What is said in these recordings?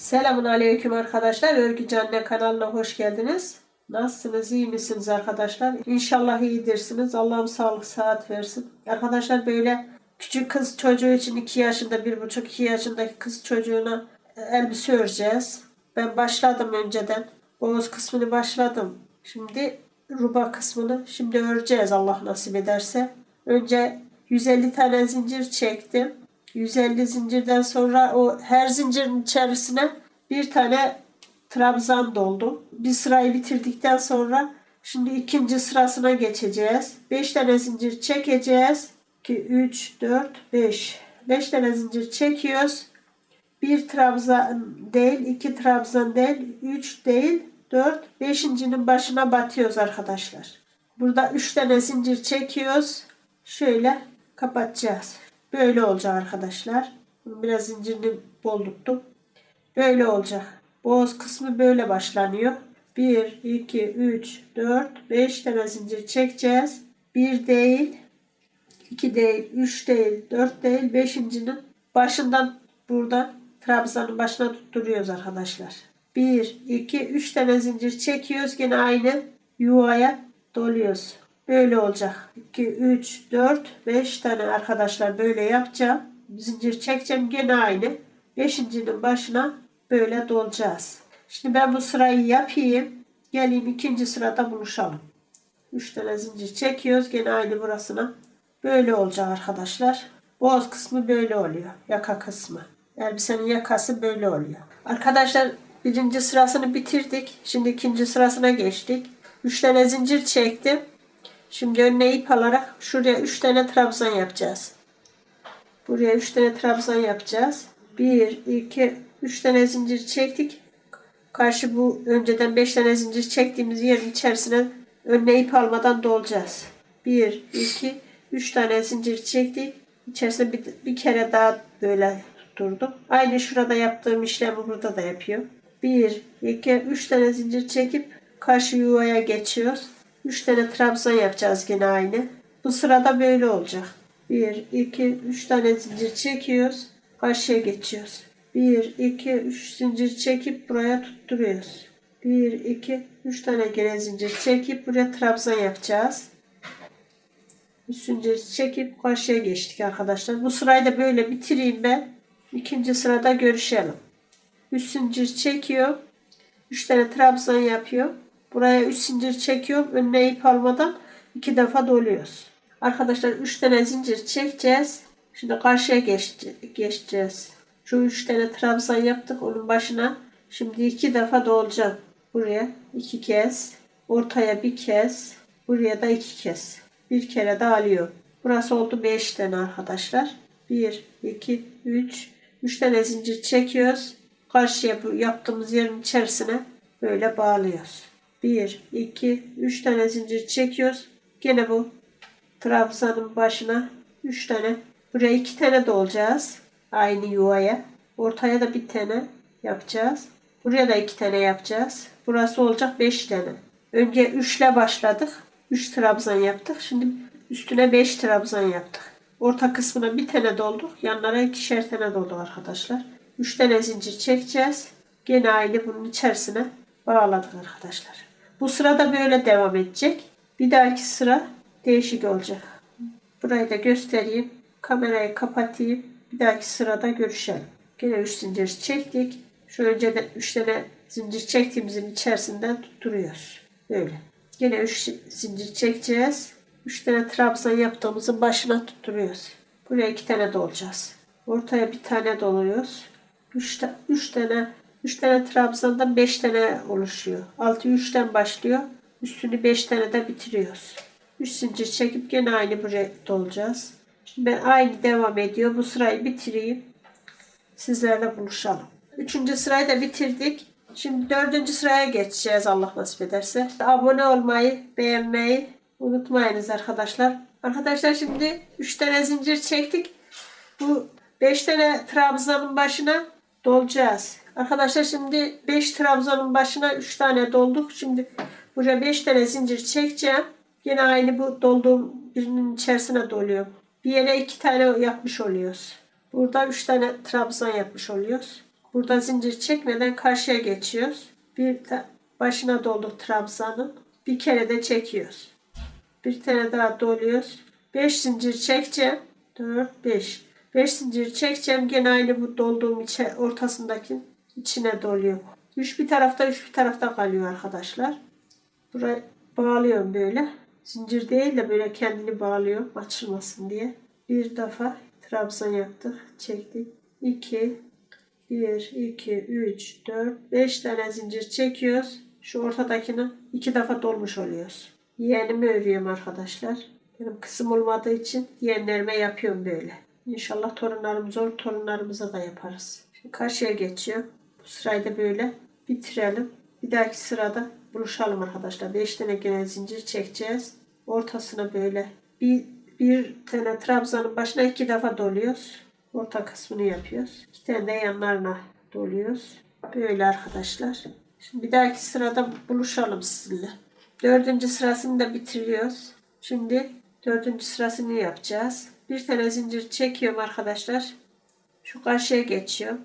Selamun Aleyküm arkadaşlar. Örgü Anne kanalına hoş geldiniz. Nasılsınız? iyi misiniz arkadaşlar? İnşallah iyidirsiniz. Allah'ım sağlık saat versin. Arkadaşlar böyle küçük kız çocuğu için 2 yaşında, 1,5-2 yaşındaki kız çocuğuna elbise öreceğiz. Ben başladım önceden. Boğaz kısmını başladım. Şimdi ruba kısmını şimdi öreceğiz Allah nasip ederse. Önce 150 tane zincir çektim. 150 zincirden sonra o her zincirin içerisine bir tane trabzan doldum. Bir sırayı bitirdikten sonra şimdi ikinci sırasına geçeceğiz. 5 tane zincir çekeceğiz. 2, 3, 4, 5. 5 tane zincir çekiyoruz. Bir trabzan değil, iki trabzan değil, üç değil, dört, beşincinin başına batıyoruz arkadaşlar. Burada üç tane zincir çekiyoruz. Şöyle kapatacağız. Böyle olacak arkadaşlar. Biraz zincirini boldurttum. Böyle olacak. Boğaz kısmı böyle başlanıyor. 1, 2, 3, 4, 5 tane zincir çekeceğiz. 1 değil, 2 değil, 3 değil, 4 değil, 5.'nin başından buradan trabzanın başına tutturuyoruz arkadaşlar. 1, 2, 3 tane zincir çekiyoruz. Gene aynı yuvaya doluyoruz. Böyle olacak. 2, 3, 4, 5 tane arkadaşlar böyle yapacağım. Zincir çekeceğim. Gene aynı. 5.'nin başına böyle dolacağız. Şimdi ben bu sırayı yapayım. Geleyim ikinci sırada buluşalım. 3 tane zincir çekiyoruz. Gene aynı burasına. Böyle olacak arkadaşlar. Boğaz kısmı böyle oluyor. Yaka kısmı. Elbisenin yakası böyle oluyor. Arkadaşlar birinci sırasını bitirdik. Şimdi ikinci sırasına geçtik. 3 tane zincir çektim. Şimdi önüne ip alarak şuraya 3 tane trabzan yapacağız. Buraya 3 tane trabzan yapacağız. 1, 2, 3 tane zincir çektik. Karşı bu önceden 5 tane zincir çektiğimiz yerin içerisine önüne ip almadan dolacağız. 1, 2, 3 tane zincir çektik. İçerisine bir, bir kere daha böyle tutturdum. Aynı şurada yaptığım işlemi burada da yapıyor. 1, 2, 3 tane zincir çekip karşı yuvaya geçiyoruz. 3 tane trabzan yapacağız gene aynı. Bu sırada böyle olacak. 1, 2, 3 tane zincir çekiyoruz. Karşıya geçiyoruz. 1, 2, 3 zincir çekip buraya tutturuyoruz. 1, 2, 3 tane gene zincir çekip buraya trabzan yapacağız. 3 zincir çekip karşıya geçtik arkadaşlar. Bu sırayı da böyle bitireyim ben. İkinci sırada görüşelim. 3 zincir çekiyor. 3 tane trabzan yapıyor. Buraya 3 zincir çekiyorum. Önüne ip almadan 2 defa doluyoruz. Arkadaşlar 3 tane zincir çekeceğiz. Şimdi karşıya geçeceğiz. Şu 3 tane trabzan yaptık. Onun başına şimdi 2 defa dolacağım. Buraya 2 kez. Ortaya bir kez. Buraya da 2 kez. Bir kere de alıyorum. Burası oldu 5 tane arkadaşlar. 1, 2, 3. 3 tane zincir çekiyoruz. Karşıya yaptığımız yerin içerisine böyle bağlıyoruz. 1, 2, 3 tane zincir çekiyoruz. Gene bu trabzanın başına 3 tane. Buraya 2 tane dolacağız. Aynı yuvaya. Ortaya da bir tane yapacağız. Buraya da 2 tane yapacağız. Burası olacak 5 tane. Önce 3 ile başladık. 3 trabzan yaptık. Şimdi üstüne 5 trabzan yaptık. Orta kısmına bir tane dolduk. Yanlara ikişer tane doldu arkadaşlar. 3 tane zincir çekeceğiz. Gene aynı bunun içerisine bağladık arkadaşlar. Bu sırada böyle devam edecek. Bir dahaki sıra değişik olacak. Burayı da göstereyim. Kamerayı kapatayım. Bir dahaki sırada görüşelim. Gene 3 zincir çektik. Şu önceden 3 tane zincir çektiğimizin içerisinden tutturuyoruz. Böyle. Gene 3 zincir çekeceğiz. 3 tane trabzan yaptığımızın başına tutturuyoruz. Buraya 2 tane dolacağız. Ortaya bir tane doluyoruz. 3 3 tane 3 tane trabzandan 5 tane oluşuyor. Altı 3'ten başlıyor. Üstünü 5 tane de bitiriyoruz. 3 zincir çekip gene aynı buraya dolacağız. Şimdi ben aynı devam ediyor. Bu sırayı bitireyim. Sizlerle buluşalım. Üçüncü sırayı da bitirdik. Şimdi dördüncü sıraya geçeceğiz Allah nasip ederse. Abone olmayı, beğenmeyi unutmayınız arkadaşlar. Arkadaşlar şimdi 3 tane zincir çektik. Bu 5 tane trabzanın başına dolacağız. Arkadaşlar şimdi 5 trabzanın başına 3 tane dolduk. Şimdi buraya 5 tane zincir çekeceğim. Yine aynı bu dolduğum birinin içerisine doluyor. Bir yere 2 tane yapmış oluyoruz. Burada 3 tane trabzan yapmış oluyoruz. Burada zincir çekmeden karşıya geçiyoruz. Bir ta- başına doldu trabzanın. Bir kere de çekiyoruz. Bir tane daha doluyoruz. 5 zincir çekeceğim. 4 5. 5 zincir çekeceğim. Gene aynı bu dolduğum içe, ortasındaki içine doluyor. 3 bir tarafta 3 bir tarafta kalıyor arkadaşlar. Buraya bağlıyorum böyle. Zincir değil de böyle kendini bağlıyorum açılmasın diye. Bir defa trabzan yaptık. Çektik. 2 1 2 3 4 5 tane zincir çekiyoruz. Şu ortadakini iki defa dolmuş oluyoruz. Yeğenimi örüyorum arkadaşlar. Benim kızım olmadığı için yeğenlerime yapıyorum böyle. İnşallah torunlarımız olur. Torunlarımıza da yaparız. Şimdi karşıya geçiyor. Sırayı böyle bitirelim. Bir dahaki sırada buluşalım arkadaşlar. 5 tane gene zincir çekeceğiz. Ortasına böyle bir, bir tane trabzanın başına iki defa doluyoruz. Orta kısmını yapıyoruz. İki tane de yanlarına doluyoruz. Böyle arkadaşlar. Şimdi bir dahaki sırada buluşalım sizinle. Dördüncü sırasını da bitiriyoruz. Şimdi dördüncü sırasını yapacağız. Bir tane zincir çekiyorum arkadaşlar. Şu karşıya geçiyor.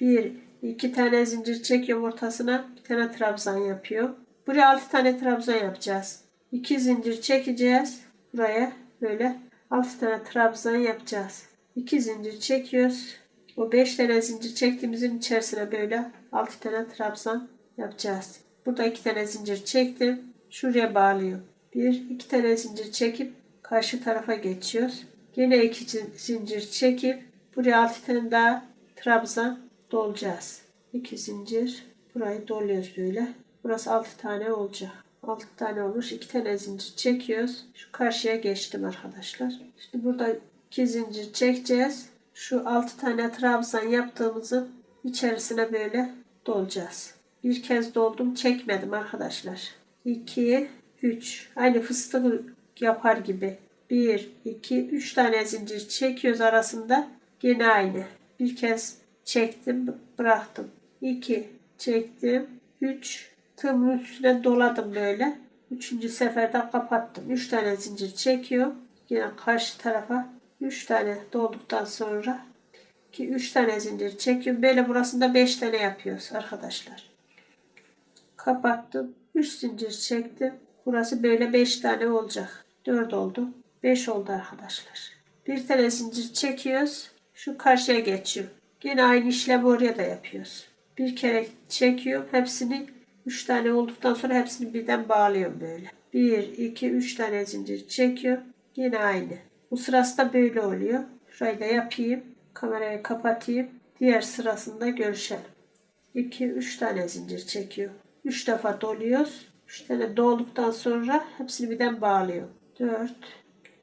Bir, iki tane zincir çekiyorum ortasına. Bir tane trabzan yapıyor. Buraya altı tane trabzan yapacağız. İki zincir çekeceğiz. Buraya böyle altı tane trabzan yapacağız. İki zincir çekiyoruz. O beş tane zincir çektiğimizin içerisine böyle altı tane trabzan yapacağız. Burada iki tane zincir çektim. Şuraya bağlıyorum. Bir, iki tane zincir çekip karşı tarafa geçiyoruz. Yine iki zin- zincir çekip buraya altı tane daha trabzan dolacağız. İki zincir burayı doluyoruz böyle. Burası altı tane olacak. Altı tane olmuş. iki tane zincir çekiyoruz. Şu karşıya geçtim arkadaşlar. Şimdi burada iki zincir çekeceğiz. Şu altı tane trabzan yaptığımızın içerisine böyle dolacağız. Bir kez doldum çekmedim arkadaşlar. 2 3 aynı fıstık yapar gibi. 1 2 3 tane zincir çekiyoruz arasında. Yine aynı. Bir kez çektim bıraktım. 2 çektim. 3 tığımın üstüne doladım böyle. Üçüncü seferde kapattım. 3 tane zincir çekiyorum. Yine karşı tarafa 3 tane dolduktan sonra ki 3 tane zincir çekiyorum. Böyle burasında 5 tane yapıyoruz arkadaşlar. Kapattım. 3 zincir çektim. Burası böyle 5 tane olacak. 4 oldu. 5 oldu arkadaşlar. Bir tane zincir çekiyoruz. Şu karşıya geçiyor. Yine aynı işlemi oraya da yapıyoruz. Bir kere çekiyorum. Hepsini 3 tane olduktan sonra hepsini birden bağlıyorum böyle. 1, 2, 3 tane zincir çekiyorum. Yine aynı. Bu sırası da böyle oluyor. Şurayı da yapayım. Kamerayı kapatayım. Diğer sırasında görüşelim. 2 3 tane zincir çekiyor. 3 defa doluyoruz. 3 tane dolduktan sonra hepsini birden bağlıyor. 4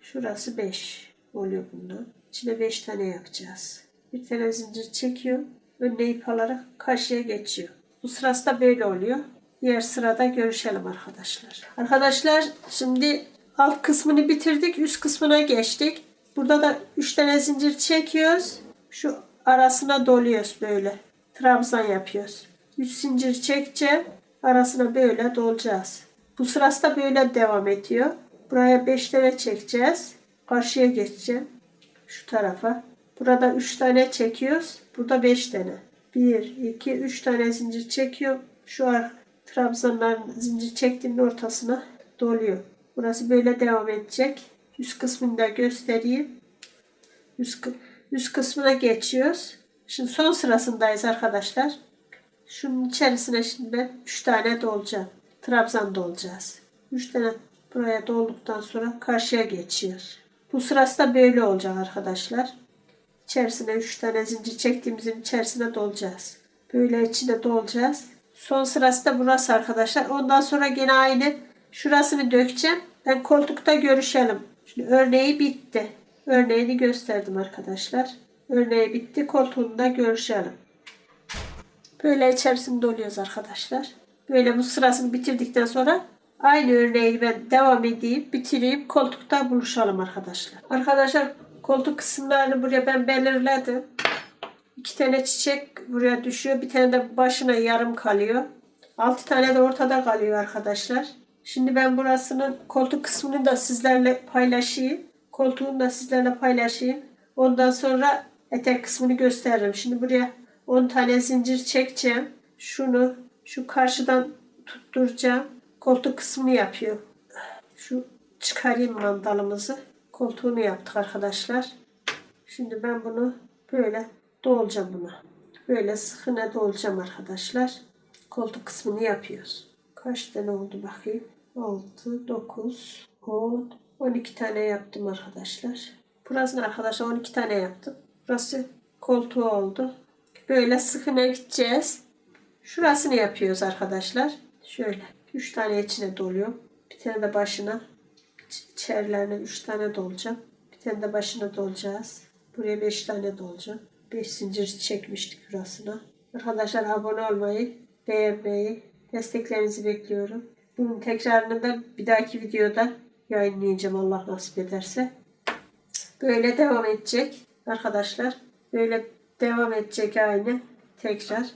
şurası 5 oluyor bundan. İçine 5 tane yapacağız. Bir tane zincir çekiyor. Önüne ip alarak karşıya geçiyor. Bu sırası da böyle oluyor. Diğer sırada görüşelim arkadaşlar. Arkadaşlar şimdi alt kısmını bitirdik. Üst kısmına geçtik. Burada da 3 tane zincir çekiyoruz. Şu arasına doluyoruz böyle. Trabzan yapıyoruz. 3 zincir çekeceğim. Arasına böyle dolacağız. Bu sırası da böyle devam ediyor. Buraya 5 tane çekeceğiz. Karşıya geçeceğim. Şu tarafa. Burada 3 tane çekiyoruz. Burada 5 tane. 1, 2, 3 tane zincir çekiyor. Şu ar trabzanların zincir çektiğimin ortasına doluyor. Burası böyle devam edecek. Üst kısmını da göstereyim. Üst, üst kısmına geçiyoruz. Şimdi son sırasındayız arkadaşlar. Şunun içerisine şimdi ben 3 tane dolacağım. Trabzan dolacağız. 3 tane buraya dolduktan sonra karşıya geçiyoruz. Bu sırası da böyle olacak arkadaşlar. İçerisine 3 tane zincir çektiğimizin içerisine dolacağız. Böyle içine dolacağız. Son sırası da burası arkadaşlar. Ondan sonra gene aynı şurasını dökeceğim. Ben koltukta görüşelim. Şimdi örneği bitti. Örneğini gösterdim arkadaşlar. Örneği bitti. Koltuğunda görüşelim. Böyle içerisinde doluyoruz arkadaşlar. Böyle bu sırasını bitirdikten sonra aynı örneği ben devam edeyim, bitireyim. Koltukta buluşalım arkadaşlar. Arkadaşlar koltuk kısımlarını buraya ben belirledim. İki tane çiçek buraya düşüyor. Bir tane de başına yarım kalıyor. Altı tane de ortada kalıyor arkadaşlar. Şimdi ben burasının koltuk kısmını da sizlerle paylaşayım. Koltuğunu da sizlerle paylaşayım. Ondan sonra etek kısmını gösteririm. Şimdi buraya 10 tane zincir çekeceğim. Şunu şu karşıdan tutturacağım. Koltuk kısmını yapıyor. Şu çıkarayım mandalımızı. Koltuğunu yaptık arkadaşlar. Şimdi ben bunu böyle dolacağım buna. Böyle sıkına dolacağım arkadaşlar. Koltuk kısmını yapıyoruz. Kaç tane oldu bakayım. 6, 9, 10, 12 tane yaptım arkadaşlar. Burasını arkadaşlar 12 tane yaptım. Burası koltuğu oldu. Böyle sıkına gideceğiz. Şurasını yapıyoruz arkadaşlar. Şöyle 3 tane içine doluyor. Bir tane de başına ç- içerilerine 3 tane dolacağım. Bir tane de başına dolacağız. Buraya 5 tane dolacağım. 5 zincir çekmiştik burasına. Arkadaşlar abone olmayı, beğenmeyi, desteklerinizi bekliyorum. Bunun tekrarını da bir dahaki videoda yayınlayacağım Allah nasip ederse. Böyle devam edecek arkadaşlar. Böyle devam edecek aynı. Tekrar.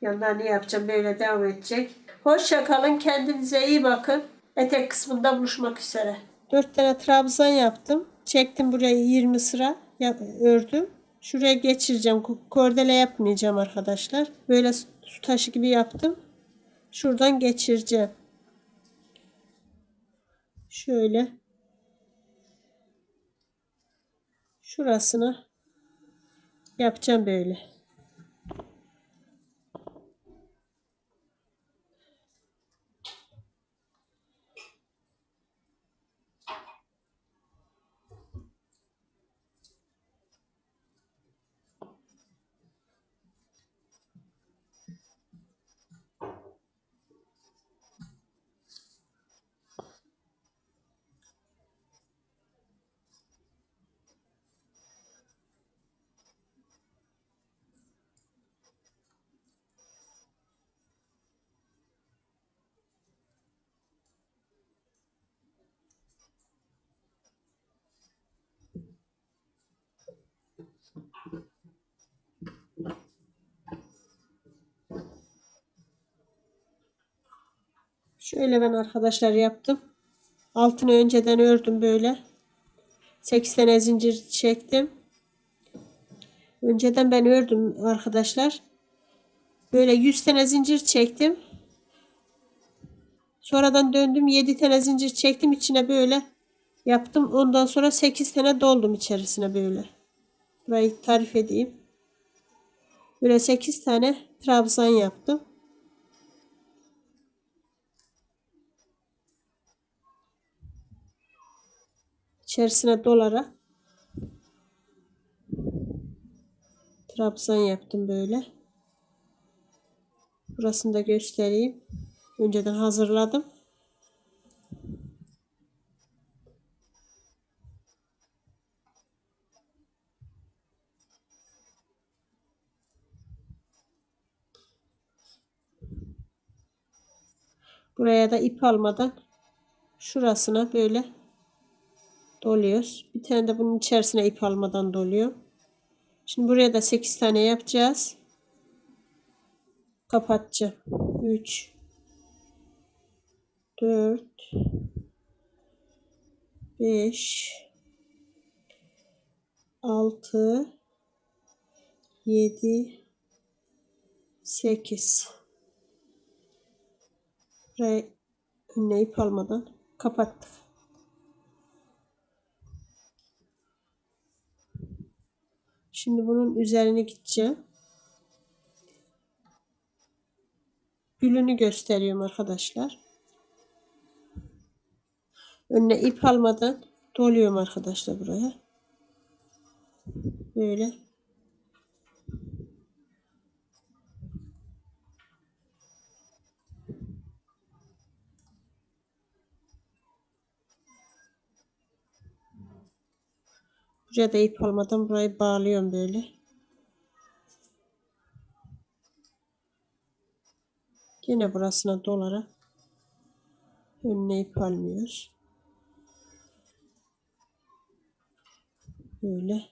Yandan ne yapacağım? Böyle devam edecek. Hoşça kalın. Kendinize iyi bakın. Etek kısmında buluşmak üzere. 4 tane trabzan yaptım. Çektim buraya 20 sıra ördüm. Şuraya geçireceğim. Ko- Kordele yapmayacağım arkadaşlar. Böyle su taşı gibi yaptım. Şuradan geçireceğim. Şöyle. Şurasını yapacağım böyle. Şöyle ben arkadaşlar yaptım. Altını önceden ördüm böyle. 8 tane zincir çektim. Önceden ben ördüm arkadaşlar. Böyle 100 tane zincir çektim. Sonradan döndüm 7 tane zincir çektim içine böyle yaptım. Ondan sonra 8 tane doldum içerisine böyle. Burayı tarif edeyim. Böyle 8 tane trabzan yaptım. içerisine dolarak trabzan yaptım böyle. Burasını da göstereyim. Önceden hazırladım. Buraya da ip almadan şurasına böyle doluyoruz. Bir tane de bunun içerisine ip almadan doluyor. Şimdi buraya da 8 tane yapacağız. Kapatacağım. 3 4 5 6 7 8 Buraya önüne ip almadan kapattık. Şimdi bunun üzerine gideceğim. Gülünü gösteriyorum arkadaşlar. Önüne ip almadan doluyorum arkadaşlar buraya. Böyle. Buraya da ip almadan burayı bağlıyorum böyle. Yine burasına dolarak önüne ip almıyoruz. Böyle.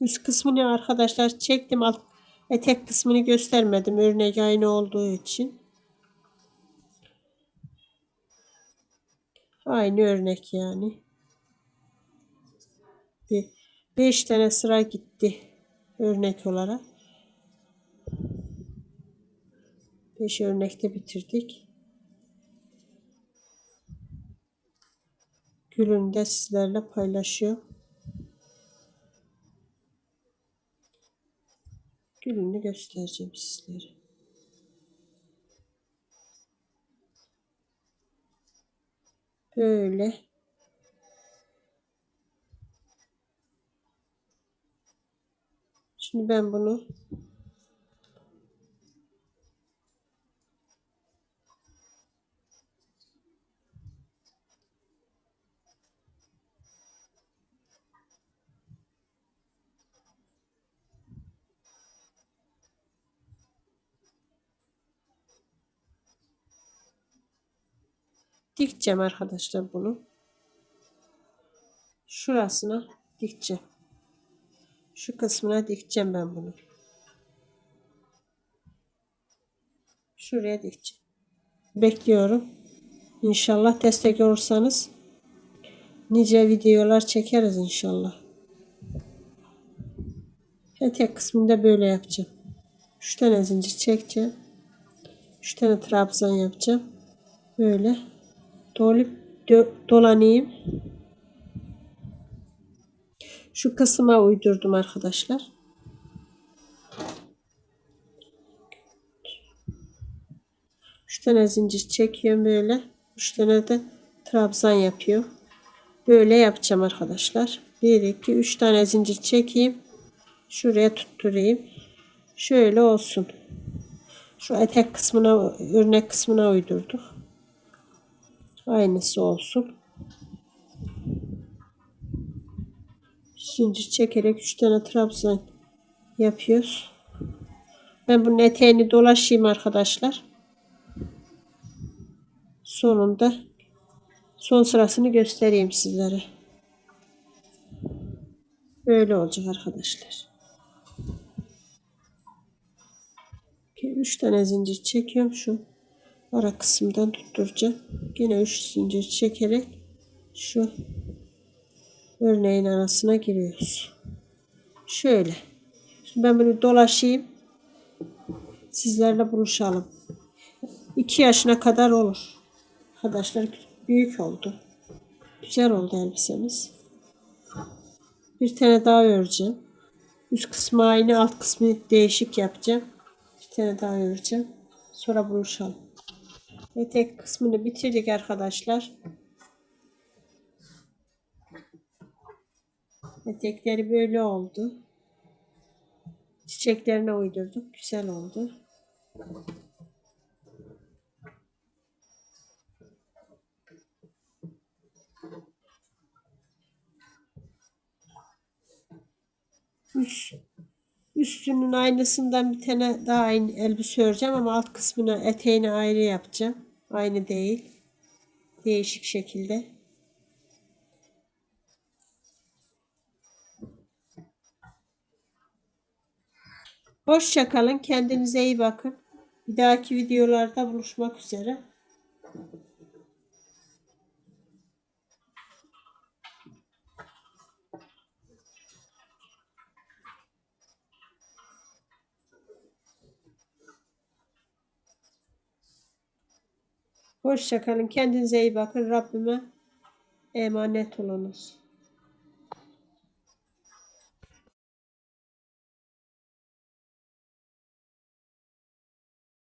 Üst kısmını arkadaşlar çektim. Alt etek kısmını göstermedim. Örnek aynı olduğu için. Aynı örnek yani. Bir 5 tane sıra gitti örnek olarak. 5 örnekte bitirdik. Gülünü de sizlerle paylaşıyor. Gülünü göstereceğim sizlere. Böyle. Şimdi ben bunu dikeceğim arkadaşlar bunu. Şurasına dikeceğim. Şu kısmına dikeceğim ben bunu. Şuraya dikeceğim. Bekliyorum. İnşallah destek olursanız nice videolar çekeriz inşallah. Etek kısmında böyle yapacağım. 3 tane zincir çekeceğim. 3 tane trabzan yapacağım. Böyle dolup dö- dolanayım. Şu kısma uydurdum arkadaşlar. Üç tane zincir çekiyorum böyle. Üç tane de trabzan yapıyor. Böyle yapacağım arkadaşlar. 1 2 3 tane zincir çekeyim. Şuraya tutturayım. Şöyle olsun. Şu etek kısmına örnek kısmına uydurduk. Aynısı olsun. Zincir çekerek 3 tane trabzan yapıyoruz. Ben bunun eteğini dolaşayım arkadaşlar. Sonunda son sırasını göstereyim sizlere. Böyle olacak arkadaşlar. 3 tane zincir çekiyorum şu ara kısımdan tutturacağım. Yine 3 zincir çekerek şu örneğin arasına giriyoruz. Şöyle. Şimdi ben bunu dolaşayım. Sizlerle buluşalım. 2 yaşına kadar olur. Arkadaşlar büyük oldu. Güzel oldu elbisemiz. Bir tane daha öreceğim. Üst kısmı aynı, alt kısmı değişik yapacağım. Bir tane daha öreceğim. Sonra buluşalım. Etek kısmını bitirdik arkadaşlar. Etekleri böyle oldu. Çiçeklerine uydurduk. Güzel oldu. Üst, üstünün aynısından bir tane daha aynı elbise öreceğim ama alt kısmını eteğini ayrı yapacağım. Aynı değil. Değişik şekilde. Hoşça kalın. Kendinize iyi bakın. Bir dahaki videolarda buluşmak üzere. Hoşça kalın. Kendinize iyi bakın. Rabbime emanet olunuz.